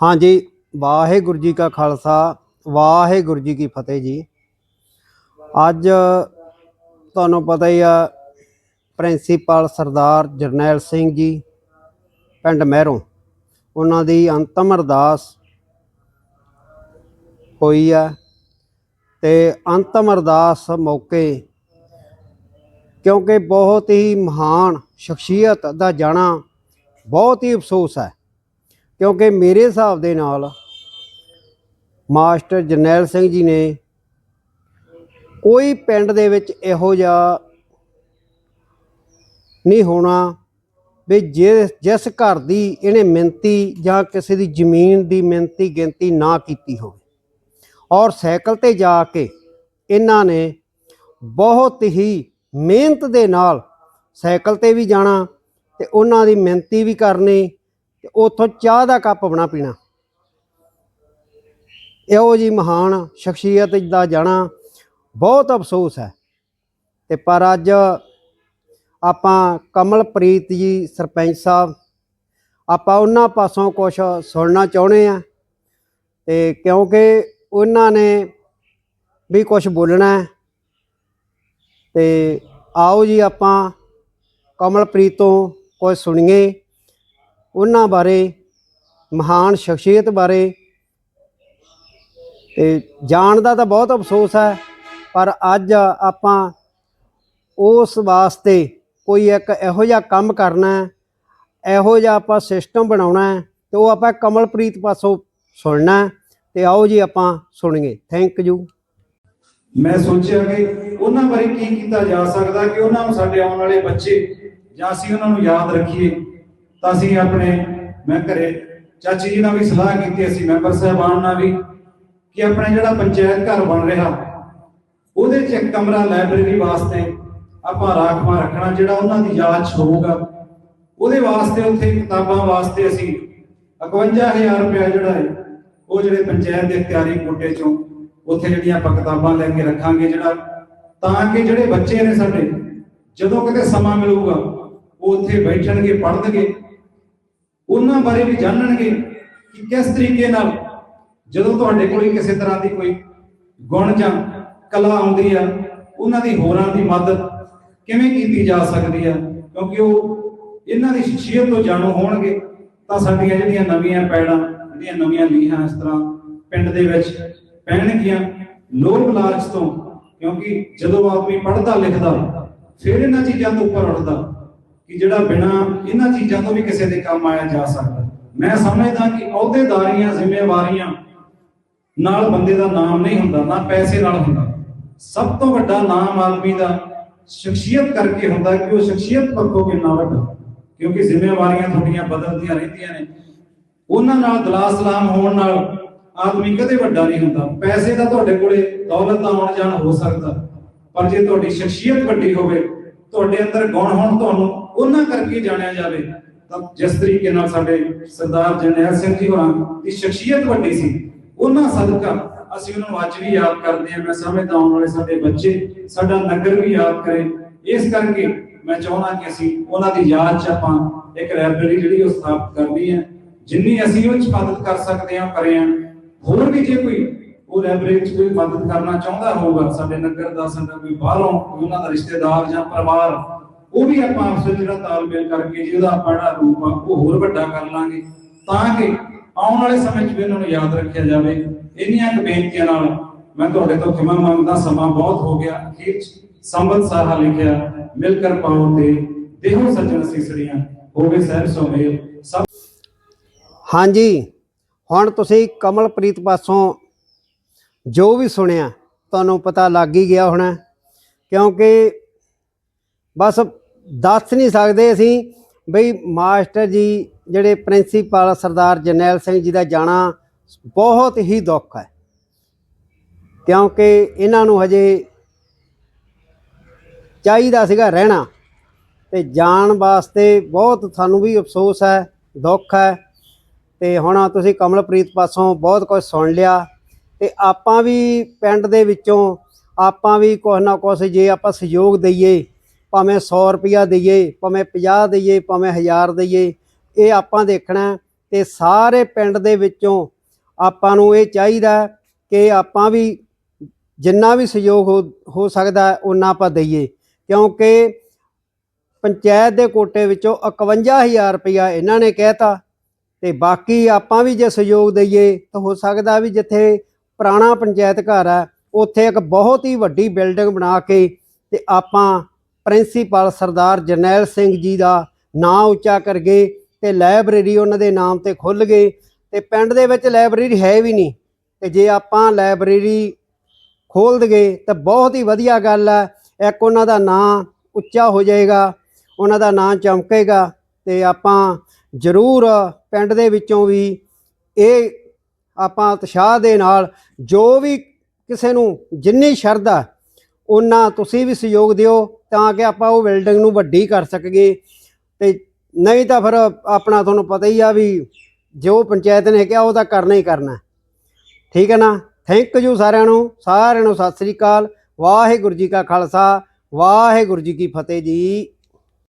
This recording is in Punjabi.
ਹਾਂਜੀ ਵਾਹਿਗੁਰੂ ਜੀ ਕਾ ਖਾਲਸਾ, ਵਾਹਿਗੁਰੂ ਜੀ ਕੀ ਫਤਿਹ ਜੀ। ਅੱਜ ਤੁਹਾਨੂੰ ਪਤਾ ਹੀ ਆ, ਪ੍ਰਿੰਸੀਪਲ ਸਰਦਾਰ ਜਰਨੈਲ ਸਿੰਘ ਜੀ, ਪਿੰਡ ਮਹਿਰੋਂ। ਉਹਨਾਂ ਦੀ ਅੰਤਮ ਅਰਦਾਸ ਹੋਈ ਆ ਤੇ ਅੰਤਮ ਅਰਦਾਸ ਮੌਕੇ ਕਿਉਂਕਿ ਬਹੁਤ ਹੀ ਮਹਾਨ ਸ਼ਖਸੀਅਤ ਦਾ ਜਾਣਾ ਬਹੁਤ ਹੀ ਅਫਸੋਸ ਹੈ। ਕਿਉਂਕਿ ਮੇਰੇ ਹਿਸਾਬ ਦੇ ਨਾਲ ਮਾਸਟਰ ਜਰਨੈਲ ਸਿੰਘ ਜੀ ਨੇ ਕੋਈ ਪਿੰਡ ਦੇ ਵਿੱਚ ਇਹੋ ਜਿਹਾ ਨਹੀਂ ਹੋਣਾ ਵੀ ਜੇ ਜਿਸ ਘਰ ਦੀ ਇਹਨੇ ਮਿਹਨਤੀ ਜਾਂ ਕਿਸੇ ਦੀ ਜ਼ਮੀਨ ਦੀ ਮਿਹਨਤੀ ਗਿਣਤੀ ਨਾ ਕੀਤੀ ਹੋਵੇ। ਔਰ ਸਾਈਕਲ ਤੇ ਜਾ ਕੇ ਇਹਨਾਂ ਨੇ ਬਹੁਤ ਹੀ ਮਿਹਨਤ ਦੇ ਨਾਲ ਸਾਈਕਲ ਤੇ ਵੀ ਜਾਣਾ ਤੇ ਉਹਨਾਂ ਦੀ ਮਿਹਨਤੀ ਵੀ ਕਰਨੀ ਤੇ ਉੱਥੋਂ ਚਾਹ ਦਾ ਕੱਪ ਬਣਾ ਪੀਣਾ। ਇਹੋ ਜੀ ਮਹਾਨ ਸ਼ਖਸੀਅਤ ਦਾ ਜਾਣਾ ਬਹੁਤ ਅਫਸੋਸ ਹੈ। ਤੇ ਪਰ ਅੱਜ ਆਪਾਂ ਕਮਲਪ੍ਰੀਤ ਜੀ ਸਰਪੰਚ ਸਾਹਿਬ, ਆਪਾਂ ਉਹਨਾਂ ਪਾਸੋਂ ਕੁਝ ਸੁਣਨਾ ਚਾਹੁੰਦੇ ਆ ਤੇ ਕਿਉਂਕਿ ਉਹਨਾਂ ਨੇ ਵੀ ਕੁਝ ਬੋਲਣਾ ਹੈ। ਤੇ ਆਓ ਜੀ ਆਪਾਂ ਕਮਲਪ੍ਰੀਤ ਤੋਂ ਕੁਝ ਸੁਣੀਏ। ਉਹਨਾਂ ਬਾਰੇ, ਮਹਾਨ ਸ਼ਖਸੀਅਤ ਬਾਰੇ। ਤੇ ਜਾਣ ਦਾ ਤਾਂ ਬਹੁਤ ਅਫਸੋਸ ਹੈ, ਪਰ ਅੱਜ ਆਪਾਂ ਉਸ ਵਾਸਤੇ ਕੋਈ ਇੱਕ ਇਹੋ ਜਿਹਾ ਕੰਮ ਕਰਨਾ ਹੈ, ਇਹੋ ਜਿਹਾ ਆਪਾਂ ਸਿਸਟਮ ਬਣਾਉਣਾ ਹੈ, ਤੇ ਉਹ ਆਪਾਂ ਕਮਲਪ੍ਰੀਤ ਪਾਸੋਂ ਸੁਣਨਾ ਹੈ, ਤੇ ਆਓ ਜੀ ਆਪਾਂ ਸੁਣੀਏ। ਥੈਂਕ ਯੂ ਮੈਂ ਸੋਚਿਆ ਕਿ ਉਹਨਾਂ ਬਾਰੇ ਕੀ ਕੀਤਾ ਜਾ ਸਕਦਾ, ਕਿ ਉਹਨਾਂ ਨੂੰ ਸਾਡੇ ਆਉਣ ਵਾਲੇ ਬੱਚੇ ਜਾਂ ਅਸੀਂ ਉਹਨਾਂ ਨੂੰ ਯਾਦ ਰੱਖੀਏ। ਤਾਂ ਅਸੀਂ ਆਪਣੇ ਮੈਂ ਘਰੇ ਚਾਚੀ ਜੀ ਨਾਲ ਵੀ ਸਲਾਹ ਕੀਤੀ, ਅਸੀਂ ਮੈਂਬਰ ਸਾਹਿਬਾਨ ਨਾਲ ਵੀ ਕਿ ਆਪਣਾ ਜਿਹੜਾ ਪੰਚਾਇਤ ਘਰ ਬਣ ਰਿਹਾ, ਉਹਦੇ 'ਚ ਇੱਕ ਕਮਰਾ ਲਾਇਬ੍ਰੇਰੀ ਵਾਸਤੇ ਆਪਾਂ ਰਾਖਵਾਂ ਰੱਖਣਾ, ਜਿਹੜਾ ਉਹਨਾਂ ਦੀ ਯਾਦ 'ਚ ਹੋਊਗਾ। ਉਹਦੇ ਵਾਸਤੇ ਉੱਥੇ ਕਿਤਾਬਾਂ ਵਾਸਤੇ ਅਸੀਂ 51000 ਰੁਪਏ ਜਿਹੜਾ ਹੈ, ਉਹ ਜਿਹੜੇ ਪੰਚਾਇਤ ਦੇ ਤਿਆਰੀ ਕੋਟੇ 'ਚੋਂ ਉੱਥੇ ਜਿਹੜੀਆਂ ਆਪਾਂ ਕਿਤਾਬਾਂ ਲੈ ਕੇ ਰੱਖਾਂਗੇ ਜਿਹੜਾ, ਤਾਂ ਕਿ ਜਿਹੜੇ ਬੱਚੇ ਨੇ ਸਾਡੇ, ਜਦੋਂ ਕਿਤੇ ਸਮਾਂ ਮਿਲੂਗਾ, ਉਹ ਉੱਥੇ ਬੈਠਣਗੇ, ਪੜ੍ਹਨਗੇ। ਉਹਨਾਂ ਬਾਰੇ ਵੀ ਜਾਣਨਗੇ ਕਿ ਕਿਸ ਤਰੀਕੇ ਨਾਲ ਜਦੋਂ ਤੁਹਾਡੇ ਕੋਲ ਕਿਸੇ ਤਰ੍ਹਾਂ ਦੀ ਕੋਈ ਗੁਣ ਜਾਂ ਕਲਾ ਆਉਂਦੀ ਆ, ਉਹਨਾਂ ਦੀ ਹੋਰਾਂ ਦੀ ਮਦਦ ਕਿਵੇਂ ਕੀਤੀ ਜਾ ਸਕਦੀ ਆ? ਕਿਉਂਕਿ ਉਹ ਇਹਨਾਂ ਦੀ ਸ਼ਖਸੀਅਤ ਤੋਂ ਜਾਣੂ ਹੋਣਗੇ, ਤਾਂ ਸਾਡੀਆਂ ਜਿਹੜੀਆਂ ਨਵੀਆਂ ਪੈੜਾਂ, ਜਿਹੜੀਆਂ ਨਵੀਆਂ ਲੀਹਾਂ ਇਸ ਤਰ੍ਹਾਂ ਪਿੰਡ ਦੇ ਵਿੱਚ ਪੈਣਗੀਆਂ ਲੋਕ ਲਾਲਚ ਤੋਂ, ਕਿਉਂਕਿ ਜਦੋਂ ਆਦਮੀ ਪੜ੍ਹਦਾ ਲਿਖਦਾ, ਫਿਰ ਇਹਨਾਂ ਚੀਜ਼ਾਂ ਤੋਂ ਉੱਪਰ ਉੱਠਦਾ। ਕਿ ਜਿਹੜਾ ਬਿਨਾ ਇਹਨਾਂ ਚੀਜ਼ਾਂ ਤੋਂ ਵੀ ਕਿਸੇ ਦੇ ਕੰਮ ਆਇਆ ਜਾ ਸਕਦਾ। ਮੈਂ ਸਮਝਦਾ ਕਿ ਅਹੁਦੇਦਾਰੀਆਂ, ਜ਼ਿੰਮੇਵਾਰੀਆਂ ਨਾਲ ਬੰਦੇ ਦਾ ਨਾਮ ਨਹੀਂ ਹੁੰਦਾ, ਨਾ ਪੈਸੇ ਨਾਲ ਹੁੰਦਾ। ਸਭ ਤੋਂ ਵੱਡਾ ਨਾਮ ਆਦਮੀ ਦਾ ਸ਼ਖਸੀਅਤ ਕਰਕੇ ਹੁੰਦਾ ਕਿ ਉਹ ਸ਼ਖਸੀਅਤ ਪੱਖੋਂ ਕਿੰਨਾ ਵੱਡਾ, ਕਿਉਂਕਿ ਜ਼ਿੰਮੇਵਾਰੀਆਂ ਤੁਹਾਡੀਆਂ ਬਦਲਦੀਆਂ ਰਹਿੰਦੀਆਂ ਨੇ। ਉਹਨਾਂ ਨਾਲ ਦਲਾਸ ਸਲਾਮ ਹੋਣ ਨਾਲ ਆਦਮੀ ਕਦੇ ਵੱਡਾ ਨਹੀਂ ਹੁੰਦਾ। ਪੈਸੇ ਦਾ ਤੁਹਾਡੇ ਕੋਲੇ ਦੌਲਤ ਦਾ ਆਉਣ ਜਾਣ ਹੋ ਸਕਦਾ, ਪਰ ਜੇ ਤੁਹਾਡੀ ਸ਼ਖਸੀਅਤ ਵੱਡੀ ਹੋਵੇ, ਤੁਹਾਡੇ ਅੰਦਰ ਗੁਣ ਹੋਣ ਤੁਹਾਨੂੰ ਉਹਨਾਂ ਕਰਕੇ ਜਾਣਿਆ ਜਾਵੇ, ਤਾਂ ਜਿਸ ਤਰੀਕੇ ਨਾਲ ਸਾਡੇ ਸਰਦਾਰ ਜਰਨੈਲ ਸਿੰਘ ਜੀ ਹੋਰਾਂ ਦੀ ਸ਼ਖਸੀਅਤ ਵੱਡੀ ਸੀ, ਉਹਨਾਂ ਸਦਕਾ ਅਸੀਂ ਉਹਨਾਂ ਨੂੰ ਅੱਜ ਵੀ ਯਾਦ ਕਰਦੇ ਹਾਂ। ਮੈਂ ਸਮਝਦਾ ਆਉਣ ਵਾਲੇ ਸਾਡੇ ਬੱਚੇ, ਸਾਡਾ ਨਗਰ ਵੀ ਯਾਦ ਕਰੇ। ਇਸ ਕਰਕੇ ਮੈਂ ਚਾਹੁੰਦਾ ਕਿ ਅਸੀਂ ਉਹਨਾਂ ਦੀ ਯਾਦ 'ਚ ਆਪਾਂ ਇੱਕ ਲਾਇਬ੍ਰੇਰੀ ਜਿਹੜੀ ਉਹ ਸਥਾਪਿਤ ਕਰਨੀ ਹੈ, ਜਿੰਨੀ ਅਸੀਂ ਉਹ 'ਚ ਮਦਦ ਕਰ ਸਕਦੇ ਹਾਂ ਕਰੇ ਹਾਂ ਹੋਰ ਵੀ ਜੇ ਕੋਈ ਉਹ ਲਾਇਬ੍ਰੇਰੀ 'ਚ ਕੋਈ ਮਦਦ ਕਰਨਾ ਚਾਹੁੰਦਾ ਹੋਊਗਾ, ਸਾਡੇ ਨਗਰ ਦਾ, ਸਾਡਾ ਕੋਈ ਬਾਹਰੋਂ ਕੋਈ ਉਹਨਾਂ ਦਾ ਰਿਸ਼ਤੇਦਾਰ ਜਾਂ ਪਰਿਵਾਰ ਉਹ ਵੀ ਆਪਾਂ ਆਪਸ ਵਿੱਚ ਜਿਹੜਾ ਤਾਲਮੇਲ ਕਰਕੇ ਜਿਹਦਾ ਆਪਣਾ ਰੂਪ ਆ, ਉਹ ਹੋਰ ਵੱਡਾ ਕਰ ਲਾਂਗੇ। ਤਾਂ ਕਿ ਆਉਣ ਵਾਲੇ ਸਮੇਂ 'ਚ ਵੀ ਉਹਨਾਂ ਨੂੰ ਯਾਦ ਰੱਖਿਆ ਜਾਵੇ। ਇੰਨੀਆਂ ਕੁ ਬੇਨਤੀਆਂ ਨਾਲ ਮੈਂ ਤੁਹਾਡੇ ਤੋਂ ਖਿਮਾ ਮੰਗਦਾ, ਸਮਾਂ ਬਹੁਤ ਹੋ ਗਿਆ। ਅਖੀਰ ਸੰਬੰਧ ਸਾਹਾ ਲਿਖਿਆ ਮਿਲ ਕਰ ਪਾਉ ਤੇ ਦੇਹੋ ਸੱਜਣ ਸੀਸੜੀਆਂ ਹੋਵੇ ਸਹਿਬ ਸੋ ਸਭ ਹਾਂਜੀ, ਹੁਣ ਤੁਸੀਂ ਕਮਲਪ੍ਰੀਤ ਪਾਸੋਂ ਜੋ ਵੀ ਸੁਣਿਆ, ਤੁਹਾਨੂੰ ਪਤਾ ਲੱਗ ਹੀ ਗਿਆ ਹੋਣਾ। ਕਿਉਂਕਿ ਬਸ ਦੱਸ ਨਹੀਂ ਸਕਦੇ ਅਸੀਂ ਬਈ ਮਾਸਟਰ ਜੀ ਜਿਹੜੇ ਪ੍ਰਿੰਸੀਪਲ ਸਰਦਾਰ ਜਰਨੈਲ ਸਿੰਘ ਜੀ ਦਾ ਜਾਣਾ ਬਹੁਤ ਹੀ ਦੁੱਖ ਹੈ। ਕਿਉਂਕਿ ਇਹਨਾਂ ਨੂੰ ਹਜੇ ਚਾਹੀਦਾ ਸੀਗਾ ਰਹਿਣਾ ਤੇ ਜਾਣ ਵਾਸਤੇ ਬਹੁਤ ਸਾਨੂੰ ਵੀ ਅਫਸੋਸ ਹੈ, ਦੁੱਖ ਹੈ। ਤੇ ਹੁਣ ਤੁਸੀਂ ਕਮਲਪ੍ਰੀਤ ਪਾਸੋਂ ਬਹੁਤ ਕੁਝ ਸੁਣ ਲਿਆ ਤੇ ਆਪਾਂ ਵੀ ਪਿੰਡ ਦੇ ਵਿੱਚੋਂ ਆਪਾਂ ਵੀ ਕੁਛ ਨਾ ਕੁਛ ਜੇ ਆਪਾਂ ਸਹਿਯੋਗ ਦਈਏ ਭਾਵੇਂ 100 ਰੁਪਿਆ ਦਈਏ, ਭਾਵੇਂ 50 ਦਈਏ, ਭਾਵੇਂ 1000 ਦਈਏ, ਇਹ ਆਪਾਂ ਦੇਖਣਾ ਤੇ ਸਾਰੇ ਪਿੰਡ ਦੇ ਵਿੱਚੋਂ ਆਪਾਂ ਨੂੰ ਇਹ ਚਾਹੀਦਾ ਕਿ ਆਪਾਂ ਵੀ ਜਿੰਨਾ ਵੀ ਸਹਿਯੋਗ ਹੋ ਹੋ ਸਕਦਾ ਉਹਨਾਂ ਆਪਾਂ ਦਈਏ। ਕਿਉਂਕਿ ਪੰਚਾਇਤ ਦੇ ਕੋਟੇ ਵਿੱਚੋਂ 51000 ਰੁਪਇਆ ਇਹਨਾਂ ਨੇ ਕਹਿਤਾ ਤੇ ਬਾਕੀ ਆਪਾਂ ਵੀ ਜੇ ਸਹਿਯੋਗ ਦਈਏ ਤਾਂ ਹੋ ਸਕਦਾ ਵੀ ਜਿੱਥੇ ਪੁਰਾਣਾ ਪੰਚਾਇਤ ਘਰ ਹੈ, ਉੱਥੇ ਇੱਕ ਬਹੁਤ ਹੀ ਵੱਡੀ ਬਿਲਡਿੰਗ ਬਣਾ ਕੇ ਤੇ ਆਪਾਂ ਪ੍ਰਿੰਸੀਪਲ ਸਰਦਾਰ ਜਰਨੈਲ ਸਿੰਘ ਜੀ ਦਾ ਨਾਂ ਉੱਚਾ ਕਰ ਗਏ ਤੇ ਲਾਇਬ੍ਰੇਰੀ ਉਹਨਾਂ ਦੇ ਨਾਮ ਤੇ ਖੁੱਲ ਗਏ ਤੇ ਪਿੰਡ ਦੇ ਵਿੱਚ ਲਾਇਬ੍ਰੇਰੀ ਹੈ ਵੀ ਨਹੀਂ ਤੇ ਜੇ ਆਪਾਂ ਲਾਇਬ੍ਰੇਰੀ ਖੋਲ ਦਗੇ ਤਾਂ ਬਹੁਤ ਹੀ ਵਧੀਆ ਗੱਲ ਹੈ, ਇੱਕ ਉਹਨਾਂ ਦਾ ਨਾਂ ਉੱਚਾ ਹੋ ਜਾਏਗਾ, ਉਹਨਾਂ ਦਾ ਨਾਂ ਚਮਕੇਗਾ ਤੇ ਆਪਾਂ ਜ਼ਰੂਰ ਪਿੰਡ ਦੇ ਵਿੱਚੋਂ ਵੀ ਇਹ ਆਪਾਂ ਉਤਸ਼ਾਹ ਦੇ ਨਾਲ ਜੋ ਵੀ ਕਿਸੇ ਨੂੰ ਜਿੰਨੀ ਸ਼ਰਧਾ ਉਹਨਾਂ ਤੁਸੀਂ ਵੀ ਸਹਿਯੋਗ ਦਿਓ ਤਾਂ ਕਿ ਆਪਾਂ ਉਹ ਬਿਲਡਿੰਗ ਨੂੰ ਵੱਡੀ ਕਰ ਸਕੀਏ। ਤੇ ਨਹੀਂ ਤਾਂ ਫਿਰ ਆਪਣਾ ਤੁਹਾਨੂੰ ਪਤਾ ਹੀ ਆ ਵੀ ਜੋ ਪੰਚਾਇਤ ਨੇ ਕਿਹਾ ਉਹ ਤਾਂ ਕਰਨਾ ਹੀ ਕਰਨਾ। ਠੀਕ ਹੈ ਨਾ? ਥੈਂਕ ਯੂ ਸਾਰਿਆਂ ਨੂੰ। ਸਾਰਿਆਂ ਨੂੰ ਸਤਿ ਸ੍ਰੀ ਅਕਾਲ। ਵਾਹਿਗੁਰੂ ਜੀ ਕਾ ਖਾਲਸਾ। ਵਾਹਿਗੁਰੂ ਜੀ ਕੀ ਫਤਿਹ ਜੀ।